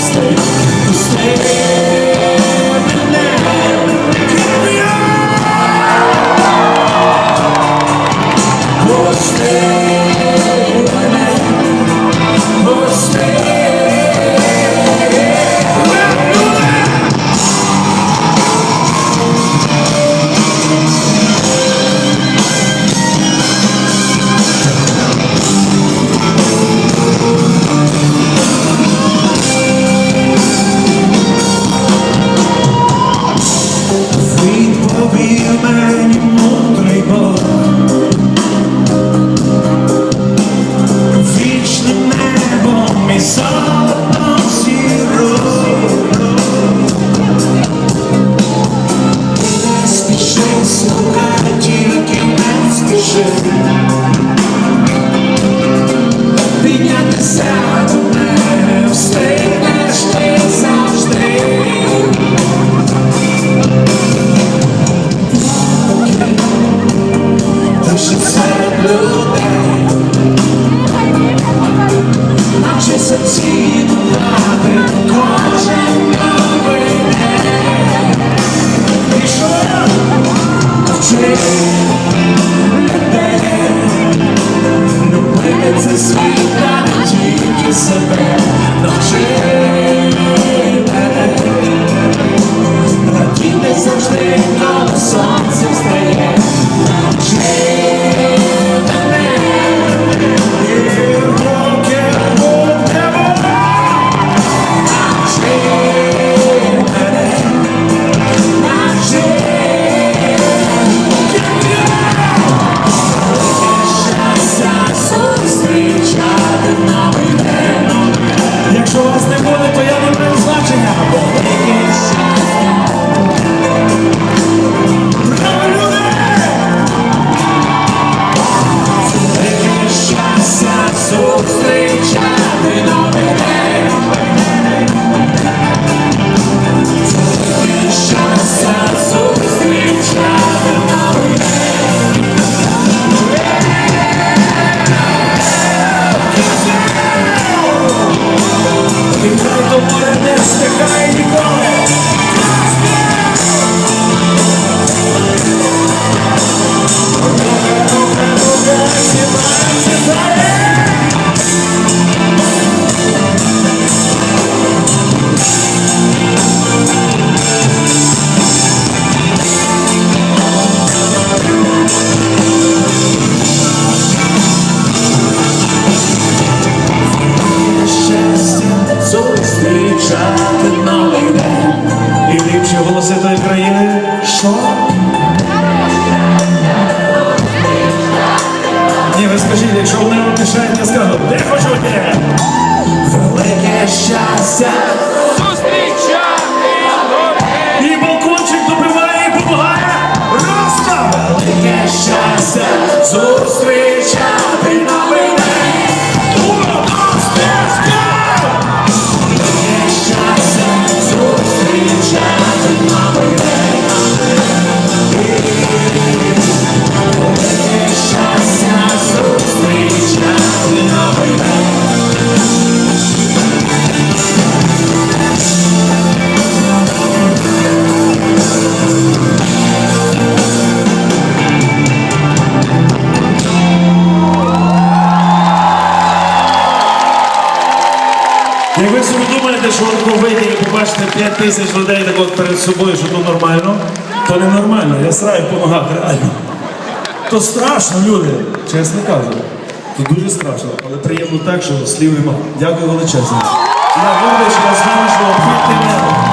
mistake Любити це світ, а не тільки себе Навчи мене Радіти завжди, на сонце Нехай до моря не стихає ніколи. Вам мішають, я скажу, де почуєте? Велике щастя. І балкончик добиває і допомагає. Просто велике щастя зустрічати Як ви собі думаєте, що ви вийде і побачите 5 тисяч людей так от перед собою, що то нормально, то не нормально, я сраю по ногах, реально. То страшно, люди, чесно кажу. То дуже страшно, але приємно так, що слів нема. Дякую величезно. Я вибачу, я вами що обхідне небо.